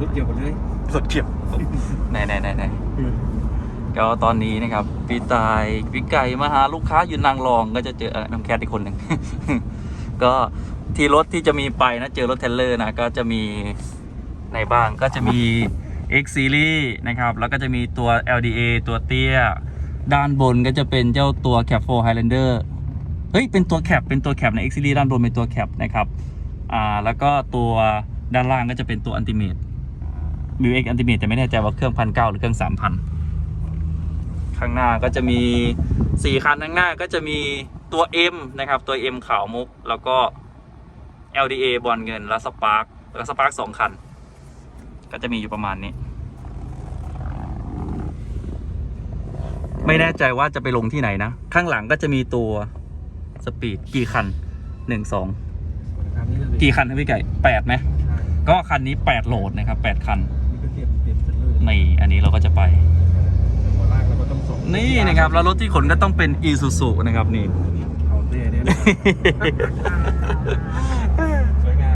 รถเกี่ยวกันเลยสดเขียวไหนไหนไหนไหนก็ตอนนี้นะครับ พี่ตายพี่ไก่มาหาลูกค้าอยู่นางรองก็จะเจอเอ่อน้ำแคทอีกคนหนึ่งก็ที่รถที่จะมีไปนะเจอรถเทรลเลอร์นะก็จะมีไหนบ้างก็จะมี X Series นะครับ แล้วก็จะมีตัว LDA ตัวเตี้ย ด้านบนก็จะเป็นเจ้าตัว Cap 4 Highlander เฮ้ย เป็นตัวแคปเป็นตัวแคปใน X Series ด้านบนเป็นตัวแคปนะครับ อ่า แล้วก็ตัวด้านล่างก็จะเป็นตัว Ultimate มิวเอ็กอันติเมตแต่ไม่แน่ใจว่าเครื่องพันเก้าหรือเครื่องสามพันข้างหน้าก็จะมีสี่คันข้างหน้าก็จะมีตัว M นะครับ ตัว M ขาวมุก แล้วก็ LDA บอลเงินและสปาร์คแล้วสปาร์คสองคัน ก็จะมีอยู่ประมาณนี้ ไม่แน่ใจว่าจะไปลงที่ไหนนะ ข้างหลังก็จะมีตัวสปีดกี่คันหนึ่งสองทางนี้เลยกี่คันครับพี่ไก่แปดไหมใช่ก็คันนี้แปดโหลดนะครับแปดคันนี่ ก็เตรียมเตรียมเสร็จเลยนี่อันนี้เราก็จะไป หัวลากแล้วก็ต้องส่งนี่นะครับแล้วรถที่ขนก็ต้องเป็น Isuzu นะครับนี่ เอาเต้เนี่ย